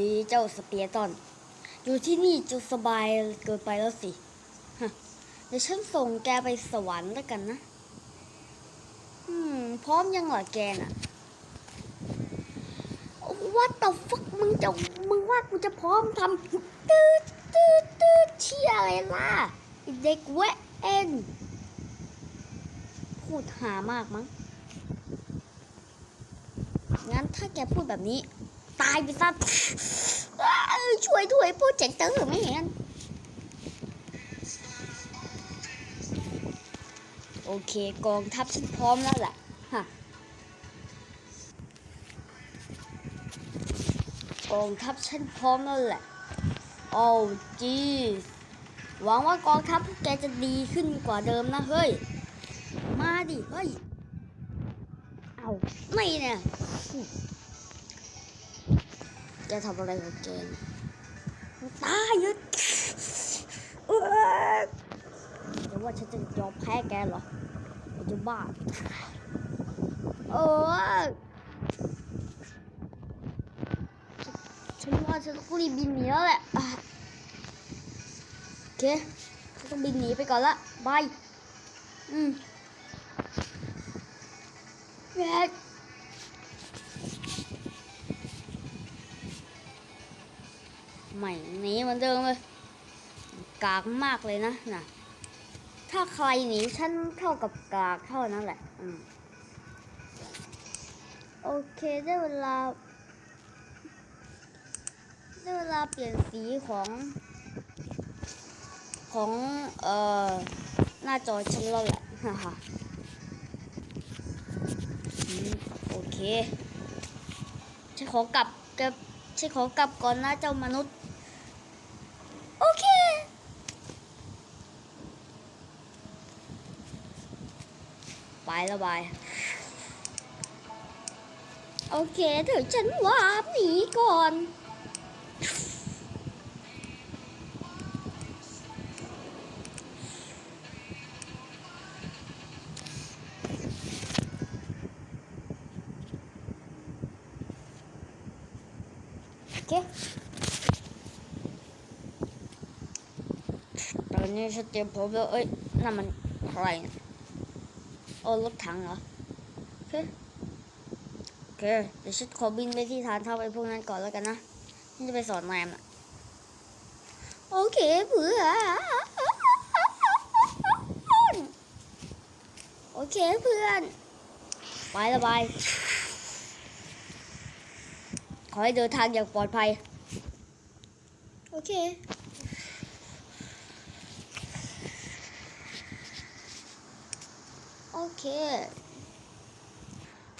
ดีเจ้าสเปียร์ตันอยู่ที่นี่จะสบายเกินไปแล้วสิเดี๋ยวฉันส่งแกไปสวรรค์แล้วกันนะ อืม พร้อมยังเหรอแกน่ะว่าต่อฟักมึงจะมึงว่ากูจะพร้อมทำตืดตืดตืดเชี่ยอะไรล่ะเด็กแวเอ็นพูดหามากมั้งงั้นถ้าแกพูดแบบนี้ ตายไปซะช่วยด้วยพูดเจ๋งเต๋อไม่เห็น โอเคกองทัพฉันพร้อมแล้วแหละฮะกองทัพฉันพร้อมแล้วแหละโอ้จีหวังว่ากองทัพพวกแกจะดีขึ้นกว่าเดิมนะเฮ้ย มาดิเฮ้ย เอาไม่เนี่ย แกทำอะไรของแกเนี่ยตายยึดเอ้ยแต่ว่าฉันจะยอมแพ้แกเหรอไอ้เจะบ้าเออฉันว่าฉันต้องรีบบินหนีแล้วแหละอะโอเคฉันต้องบินหนีไปก่อนละบายอืมแม็ก ใหม่หนีเหมือนเดิมเลย กากมากเลยนะน่ะถ้าใครหนีฉันเท่ากับกากเท่านั้นแหละ อืม โอเคได้เวลาได้เวลาเปลี่ยนสีของของเอ่อหน้าจอฉันแล้วแหละฮ่าฮ่าโอเคฉันขอกลับกับฉันขอกลับก่อนนะเจ้ามนุษย์ โอเค ไปแล้วบาย โอเคเดี๋ยวฉันวาร์ปหนีก่อน โอเค ตอนนี้ฉันเตรียมพร้อมแล้วเอ้ยนั่นมันอะไรนี่ย โอ้รถถังเหรอ โอเค โอเค เดี๋ยวฉันขอบินไปที่ฐานทัพไอ้พวกนั้นก่อนแล้วกันนะฉันจะไปสอนแรมอะโอเคเพื่อนโอเคเพื่อนไปละบาย ขอให้เดินทางอย่างปลอดภัย โอเค โอเค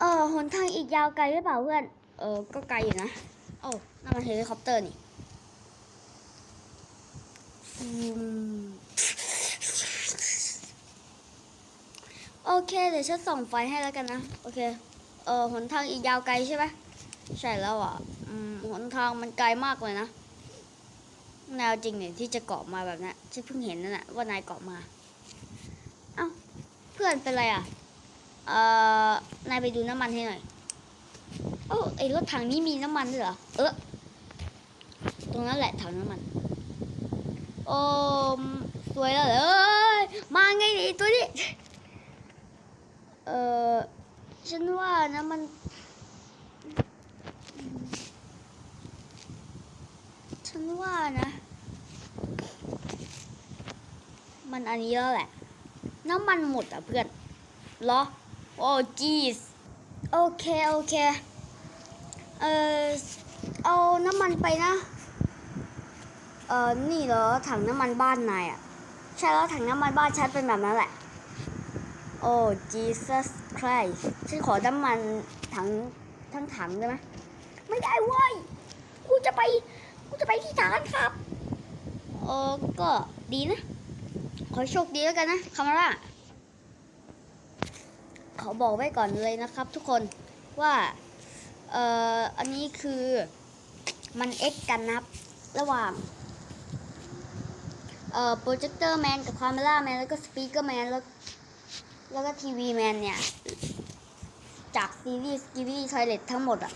เออหนทางอีกยาวไกลหรือเปล่าเพื่อน เออ ก็ไกลอยู่นะ โอ้นั่นมันเฮลิคอปเตอร์นี่โอเค เดี๋ยวฉันส่องไฟให้แล้วกันนะ โอเค เออหนทางอีกยาวไกลใช่ไหมใช่แล้วอะหนทางมันไกลมากเลยนะแนวจริงเนี่ยที่จะเกาะมาแบบนี้นฉันเพิ่งเห็นนั่นแหละว่านายเกาะมา พื่อนเป็นไรอะ เอ่อ นายไปดูน้ำมันให้หน่อย โอ้ไอรถถังนี้มีน้ำมันด้วยเหรอ เออตรงนั้นแหละถังน้ำมัน โอ้สวยแล้วเหรอยมาไงนี่ตัวนี้ เออฉันว่านะมัน ฉันว่านะ มันอันนี้แล้วแหละ น้ำมันหมดอะเพื่อนเหรอ โอ้จีสโอเค โอเค เออเอาน้ำมันไปนะ เออนี่เหรอถังน้ำมันบ้านนายอะ ใช่แล้วถังน้ำมันบ้านฉันเป็นแบบนั้นแหละ โอ้ Jesus Christ ฉันขอน้ำมันถังทั้งถังได้ไหมไม่ได้เว้ยกูจะไปกูจะไปที่ฐานครับเออก็ดีนะ ขอโชคดีแล้วกันนะคามาร่าขอบอกไว้ก่อนเลยนะครับ ทุกคนว่าเอ่ออันนี้คือมัน X กันนะครับ ระหว่างเอ่อโปรเจคเตอร์แมนกับคาเมล่าแมนแล้วก็สปีกเกอร์แมนแล้วแล้วก็ทีวีแมนเนี่ย จากซีรีส์ s ี i ี y ทอยเล t ทั้งหมดอะ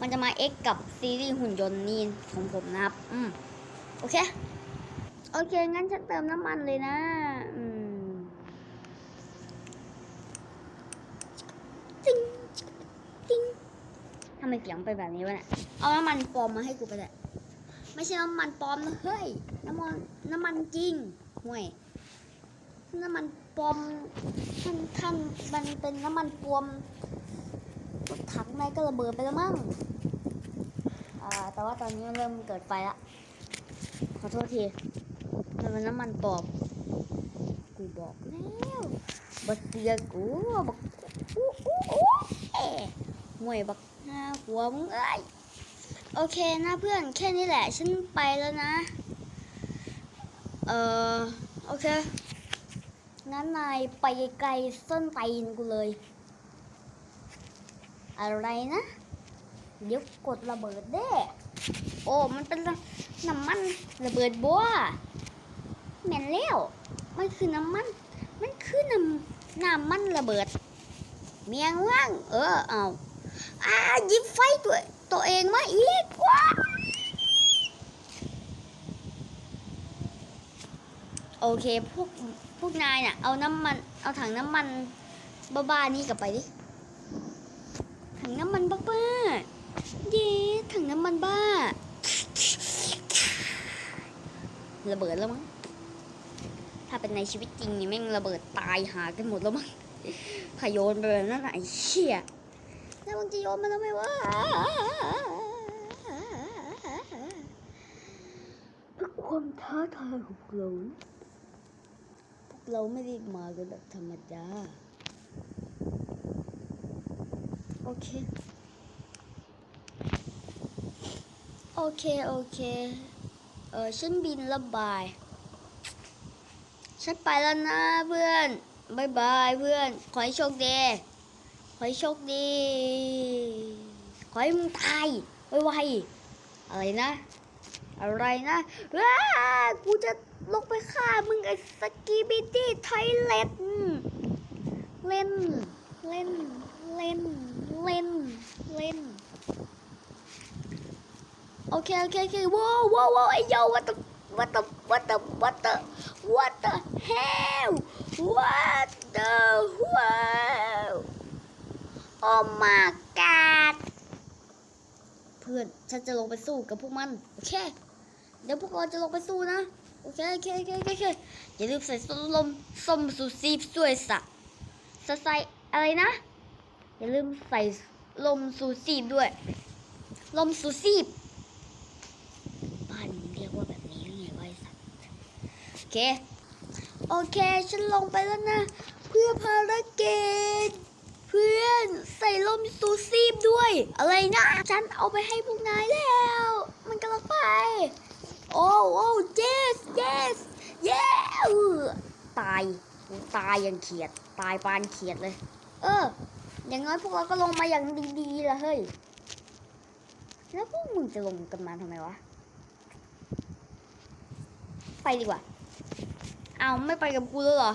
มันจะมา X กับซีรีส์หุ่นยนต์นี่ของผมนะครับ อืม โอเค โอเค งั้นฉันเติมน้ำมันเลยนะอืมติ๊งติ๊งทำไมเสียงไปแบบนี้วะเนี่ย เอาน้ำมันปลอมมาให้กูไปเลยไม่ใช่น้ำมันปลอมนะเฮ้ย น้ำมัน น้ำมันจริงห่วย น้ำมันปลอมท่านท่านมันเป็นน้ำมันปลอมรถถังในก็ระเบิดไปแล้วมั้งอ่าแต่ว่าตอนนี้เริ่มเกิดไฟละขอโทษที เป็นน้ำมันปอมกูบอกแล้วบักเตือกูบักอู้อู้อู้เอ๋ห่วยบักหน้าหัวมึงเอ้ยโอเคนะเพื่อนแค่นี้แหละฉันไปแล้วนะ เออโอเค งั้นนายไปไกลส้นไตนกูเลย อะไรนะ เดี๋ยวกดระเบิดเด้ โอ้ มันเป็นน้ำมันระเบิดบัว แล้ว มันคือน้ำมัน มันคือน้ำน้ำมันระเบิด เมียงว่าง เออ เอาอ่ายิบไฟตัวตัวเองมาอีกว้าโอเค พวก พวกนายน่ะ เอาน้ำมัน เอาถังน้ำมันบ้าๆนี่กลับไปดิ ถังน้ำมันบ้าๆเย้ถังน้ำมันบ้า ระเบิดแล้วมั้ง ถ้าเป็นในชีวิตจริงนี่แม่งระเบิดตายหากันหมดแล้วมั้งขยโยนไปแบบนั้นน่ะไอ้เชี่ยแล้วมึงจะโยนมันทำไมวะเพื่อความท้าทายของเราพวกเราไม่ได้มากันแบบธรรมดา โอเค โอเค โอเค เออฉันบินระบาย ฉันไปแล้วนะเพื่อนบายบายเพื่อน ขอให้โชคดี ขอให้โชคดี ขอให้มึงตายไวๆอะไรนะ อะไรนะว้ากูจะลงไปฆ่ามึงไอ้สกีบิตี้ไทเลตเล่น เล่น เล่น เล่น เล่น โอเค โอเค โอเคว้าวว้าวว้าวไอ้โย what the what the what the what the what the hell what the wow oh my god เพื่อนฉันจะลงไปสู้กับพวกมัน โอเค เดี๋ยวพวกเราจะลงไปสู้นะ โอเคโอเคโอเคโอเคอย่าลืมใส่ส้มลมส้มสูซีฟด้วยสะใส่อะไรนะ อย่าลืมใส่ลมสูซีด้วย ลมสูซีบานมึงเรียกว่าแบบนี้หรือไงวะไอ้สัตว์โอ เค โอเค ฉันลงไปแล้วนะ เพื่อภารกิจเพื่อนใส่ลมสูซีบด้วย อะไรนะ ฉันเอาไปให้พวกนายแล้ว มันกำลังไป โอ้โอ้ yes yes yes ตายตายอย่างเขียด ตายปานเขียดเลย เออ อย่างน้อยพวกเราก็ลงมาอย่างดีๆละเฮ้ย แล้วพวกมึงจะลงกันมาทำไมวะ ไปดีกว่า เอาไม่ไปกับกูแล้วเหรอ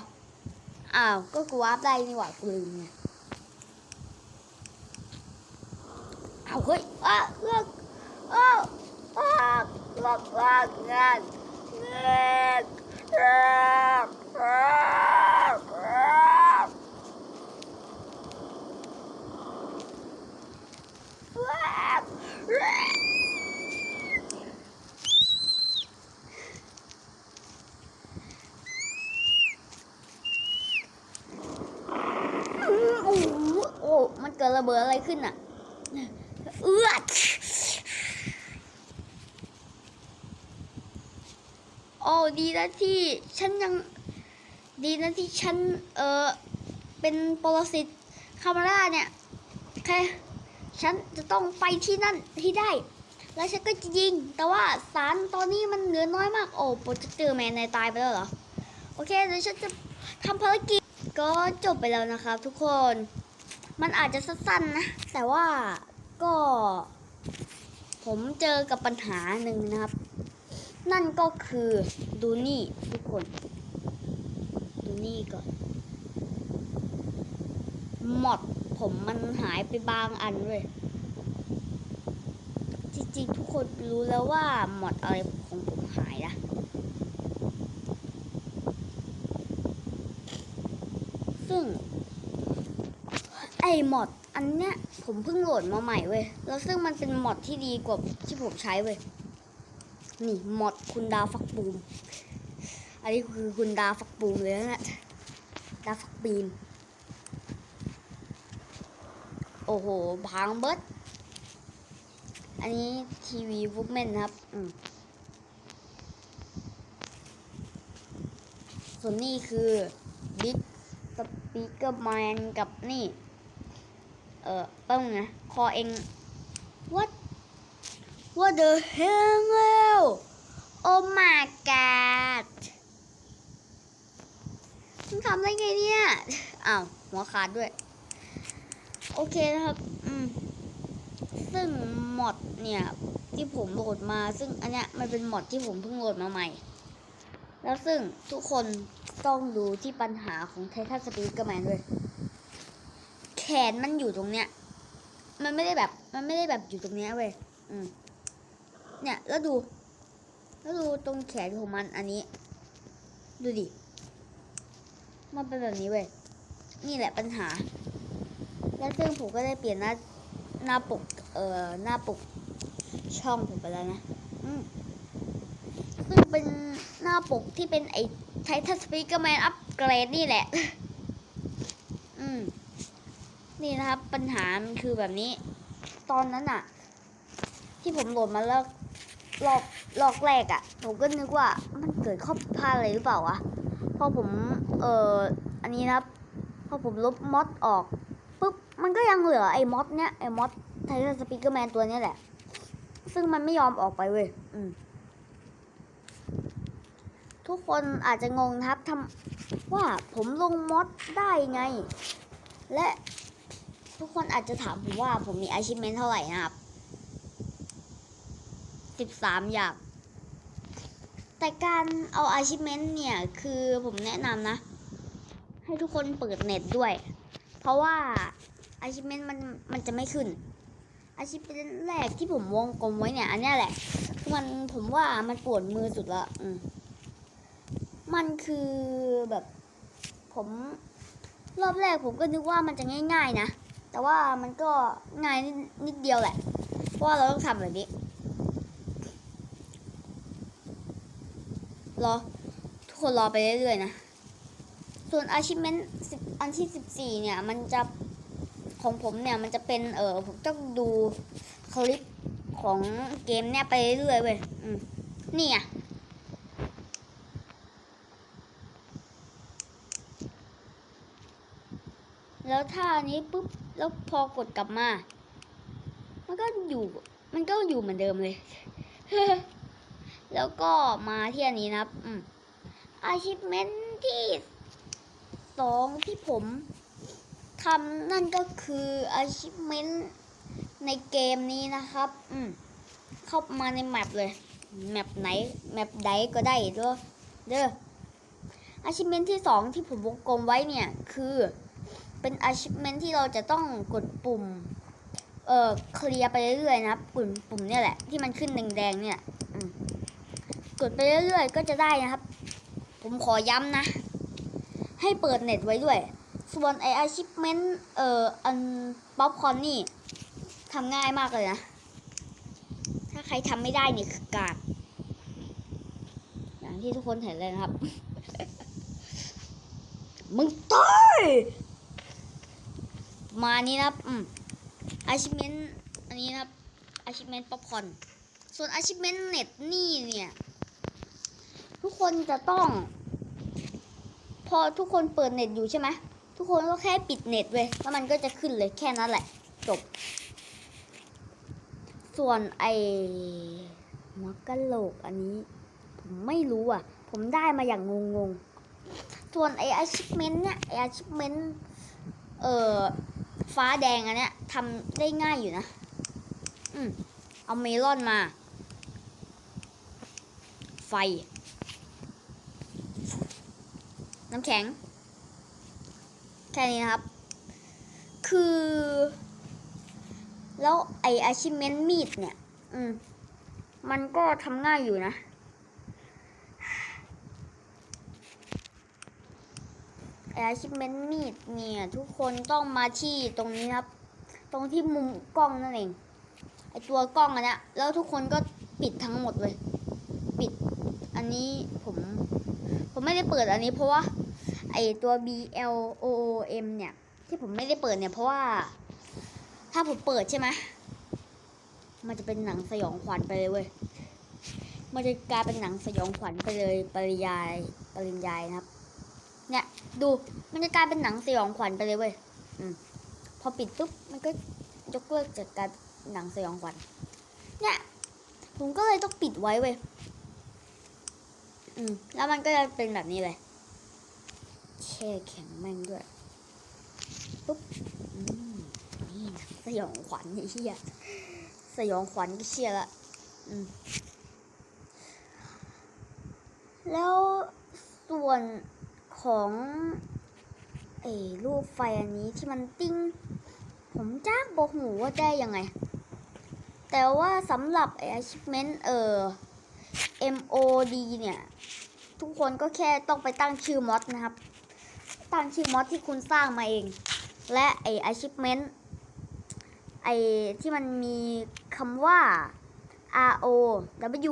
อ้าว ก็กูวาร์ปได้นี่หว่ากูลืมไงอ้าเฮ้ยอ้าเลิกอ้าวอ้าวเลิกเลิกงานเลิกเลิกเลิกเลิกเลิก โอ้โหโอ้ มันเกิดระเบิดอะไรขึ้นอะเอื้อดโอ้ดีนะที่ฉันยังดีนะที่ฉันเออเป็นปรสิตคามาร่าเนี่ยแค่ฉันจะต้องไปที่นั่นที่ได้ แล้วฉันก็จะยิง แต่ว่าสารตอนนี้มันเหลือน้อยมากโอ้โปรเจคเตอร์แมนในตายไปแล้วเหรอ โอเคเดี๋ยวฉันจะทำภารกิจก็จบไปแล้วนะครับทุกคน มันอาจจะสั้นๆนะ แต่ว่าก็ ผมเจอกับปัญหาหนึ่งนะครับ นั่นก็คือดูนี่ทุกคน ดูนี่ก่อนหมดผมมันหายไปบางอันเลยจริงๆทุกคนรู้แล้วว่าหมดอะไรของผมหายนะ ซึ่ง ไอห มอดอันเนี้ยผมเพิ่งโหลดมาใหม่เว้ย แล้วซึ่งมันเป็นหมอดที่ดีกว่าที่ผมใช้เว้ย นี่หมอดคุณดาวฟักบูม อันนี้คือคุณดาวฟักบูมเลยนะเนี่ยดาวฟักบีม โอ้โหพังเบิดอันนี้ทีวีวูฟแมนครับ อืมส่วนนี้คือบิ๊กสปีกเกอร์แมนกับนี่ เออแป้งนะคอเอง what what the hell oh my god มึงทำได้ไงเนี่ยอ้าวหัวขาดด้วย โอเคนะครับอืมซึ่งมอดเนี่ยที่ผมโหลดมา ซึ่งอันเนี้ยมันเป็นมอดที่ผมเพิ่งโหลดมาใหม่ แล้วซึ่งทุกคนต้องดูที่ปัญหาของไททันสปีกเกอร์แมนด้วย ขนมันอยู่ตรงเนี้ย มันไม่ได้แบบ มันไม่ได้แบบอยู่ตรงเนี้ยเว้ย อืม เนี่ย แล้วดู แล้วดูตรงแขนของมันอันนี้ ดูดิ มันเป็นแบบนี้เว้ย นี่แหละปัญหา แล้วซึ่งผมก็ได้เปลี่ยนหน้า หน้าปก เอ่อ หน้าปกช่องผมไปแล้วนะ อืมซึ่งเป็นหน้าปกที่เป็นไอ้ไททันสปีกเกอร์แมนอัปเกรดนี่แหละ อืม นี่นะครับปัญหามันคือแบบนี้ ตอนนั้นอะที่ผมโหลดมาแล้วลอกลอกแรกอะผมก็นึกว่ามันเกิดข้อผิดพลาดอะไรหรือเปล่าวะพอผมเอ่ออันนี้นะครับพอผมลบมอดออกปุ๊บมันก็ยังเหลือไอ้มอดเนี้ยไอ้มอดไททันสปีกเกอร์แมนตัวเนี้ยแหละ ซึ่งมันไม่ยอมออกไปเว้ยอืมทุกคนอาจจะงงนะครับทำว่าผมลงมอดได้ไง และ ทุกคนอาจจะถามผมว่าผมมี achievement เท่าไหร่นะครับ13อย่าง แต่การเอา achievement เนี่ยคือผมแนะนำนะ ให้ทุกคนเปิดเน็ตด้วย เพราะว่า achievement มันมันจะไม่ขึ้น achievement แรกที่ผมวงกลมไว้เนี่ย อันนี้แหละ มันผมว่ามันปวดมือสุดละอืมมันคือแบบผมรอบแรกผมก็นึกว่ามันจะง่าย ๆ นะ แต่ว่ามันก็ง่ายนิดนิดเดียวแหละ เพราะว่าเราต้องทำแบบนี้รอทุกคนรอไปเรื่อยๆนะ ส่วน achievement 10อันที่ 14 เนี่ย มันจะของผมเนี่ยมันจะเป็นเออผมต้องดูคลิปของเกมเนี่ยไปเรื่อยๆเว้ยนี่อะแล้วถ้าอันนี้ปุ๊บ แล้วพอกดกลับมา มันก็อยู่ มันก็อยู่เหมือนเดิมเลย แล้วก็มาที่อันนี้นะครับ อืม achievement ที่สองที่ผมทำนั่นก็คือ achievement ในเกมนี้นะครับ อืม เข้ามาในแมปเลย แมปไหน แมปใดก็ได้ด้อเด้อ achievement ที่สองที่ผมวงกลมไว้เนี่ยคือ เป็น achievement ที่เราจะต้องกดปุ่ม เอ่อเคลียร์ไปเรื่อยๆนะปุ่มปุ่มเนี่ยแหละที่มันขึ้นแดงๆเนี่ยกดไปเรื่อยๆ ก็จะได้นะครับ ผมขอย้ำนะ ให้เปิดเน็ตไว้ด้วย ส่วนไอ achievement เอ่ออันป๊อปคอนนี่ทำง่ายมากเลยนะ ถ้าใครทำไม่ได้เนี่ยคือกาดอย่างที่ทุกคนเห็นเลยนะครับ มึงตาย มานี้นะครับอืม achievement อันนี้นะครับ achievement popcorn ส่วน achievement เน็ตนี่เนี่ย ทุกคนจะต้อง พอทุกคนเปิดเน็ตอยู่ใช่ไหมทุกคนก็แค่ปิดเน็ตเว้ยแล้วมันก็จะขึ้นเลยแค่นั้นแหละ จบ ส่วนไอหัวกะโหลกอันนี้ ผมไม่รู้อะ ผมได้มาอย่างงงๆ ส่วนไอ achievement เนี่ยไอ achievement เอ่อ ฟ้าแดงอันเนี้ยทำได้ง่ายอยู่นะ อืม เอาเมลอนมา ไฟ น้ำแข็ง แค่นี้นะครับ คือ แล้วไอ achievement มีดเนี่ย อืม มันก็ทำง่ายอยู่นะ อชิเมนมีดเนี่ยทุกคนต้องมาที่ตรงนี้ครับ ตรงที่มุมกล้องนั่นเองไอตัวกล้องอันนี้แล้วทุกคนก็ปิดทั้งหมดเลย ปิด อันนี้ผม ผมไม่ได้เปิดอันนี้เพราะว่า ไอตัว B L O O M เนี่ย ที่ผมไม่ได้เปิดเนี่ยเพราะว่า ถ้าผมเปิดใช่ไหมมันจะเป็นหนังสยองขวัญไปเลยเว้ยมันจะกลายเป็นหนังสยองขวัญไปเลยปริยายปริยายนะครับ เนี่ยดูมันจะกลายเป็นหนังสยองขวัญไปเลยเว้ยอืมพอปิดปุ๊บมันก็ยกเลิกจากการหนังสยองขวัญเนี่ยผมก็เลยต้องปิดไว้เว้ยอืมแล้วมันก็จะเป็นแบบนี้เลยแช่แข็งแม่งด้วยปุ๊บอืมนี่นังสยองขวัญไอ้เหี้ยสยองขวัญก็เชี่ยละอืมแล้วส่วน ของเออรูปไฟอันนี้ที่มันติ้ง ผมจ้างบอกหูว่าได้ยังไง แต่ว่าสำหรับไอ achievement เออ MOD เนี่ย ทุกคนก็แค่ต้องไปตั้งชื่อมอดนะครับ ตั้งชื่อมอดที่คุณสร้างมาเอง และไอ achievement ไอที่มันมีคำว่า R O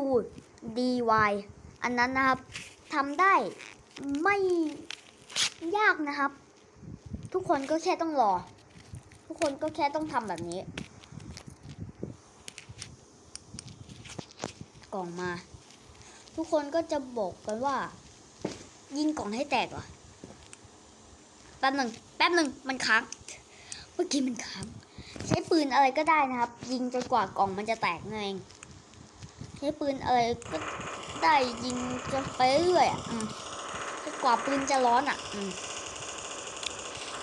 W D Y อันนั้นนะครับทำได้ ไม่ยากนะครับ ทุกคนก็แค่ต้องรอ ทุกคนก็แค่ต้องทำแบบนี้ กล่องมา ทุกคนก็จะบอกกันว่า ยิงกล่องให้แตกเหรอแป๊บหนึ่งแป๊บหนึ่งมันค้างเมื่อกี้มันค้างใช้ปืนอะไรก็ได้นะครับ ยิงจนกว่ากล่องมันจะแตกนั่นเองใช้ปืนอะไรก็ได้ยิงจนไปเรื่อยอะอืม กว่าปืนจะร้อนอะอ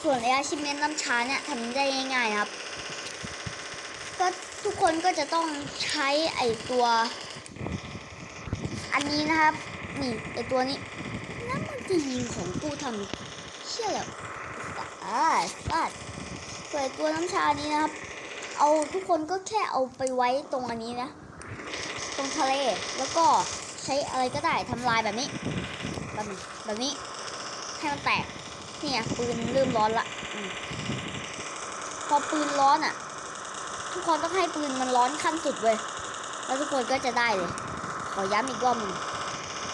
ส่วนไออาชิเมนน้ำชาเนี่ยทำได้ง่ายๆครับ ก็ทุกคนก็จะต้องใช้ไอตัว อันนี้นะครับ นี่ไอตัวนี้นั่นมันจะยิงของกูทำเชี่ยแล้วอ่าฟาดส่วนตัวน้ำชานี้นะครับ เอาทุกคนก็แค่เอาไปไว้ตรงอันนี้นะ ตรงทะเลแล้วก็ใช้อะไรก็ได้ทำลายแบบนี้ แบบนี้แบบนี้ ให้มันแตกเนี่ยปืนเริ่มร้อนละอพอปืนร้อนอะ ทุกคนต้องให้ปืนมันร้อนขั้นสุดเว้ยแล้วทุกคนก็จะได้เลย ขอย้ำอีกรอบหนึง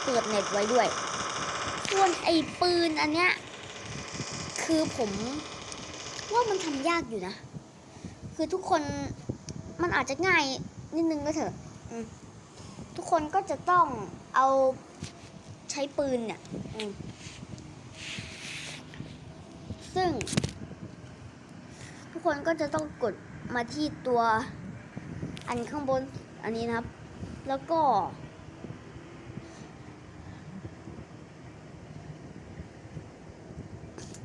เปิดเน็ตไว้ด้วย ส่วนไอ้ปืนอันเนี้ย คือผมว่ามันทำยากอยู่นะ คือทุกคนมันอาจจะง่ายนิดนึงก็เถอะทุกคนก็จะต้องเอา ช้ปืนเนี่ยอืมซึ่ง ทุกคนก็จะต้องกดมาที่ตัวอันข้างบนอันนี้นะครับ แล้วก็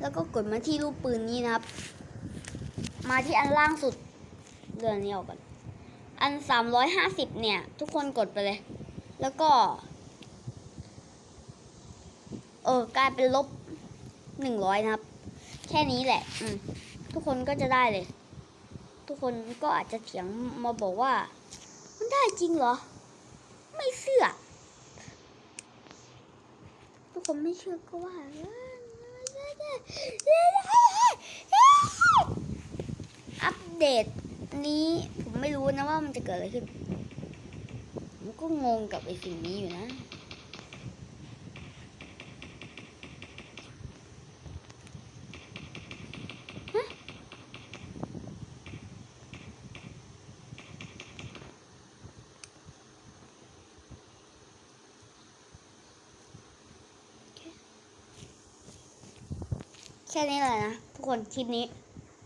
แล้วก็กดมาที่รูปปืนนี้นะครับ มาที่อันล่างสุดเดือนนี้ออกก่อนอันสามร้อยห้าสิบเนี่ย ทุกคนกดไปเลย แล้วก็ เออกลายเป็นลบหนึ่งร้อยนะครับ แค่นี้แหละ อืมทุกคนก็จะได้เลย ทุกคนก็อาจจะเถียงมาบอกว่า มันได้จริงเหรอ ไม่เชื่อ ทุกคนไม่เชื่อก็ว่าอัปเดตนี้ผมไม่รู้นะว่ามันจะเกิดอะไรขึ้นผมก็งงกับไอ้สิ่งนี้อยู่นะ แค่นี้แหละนะ ทุกคนคลิปนี้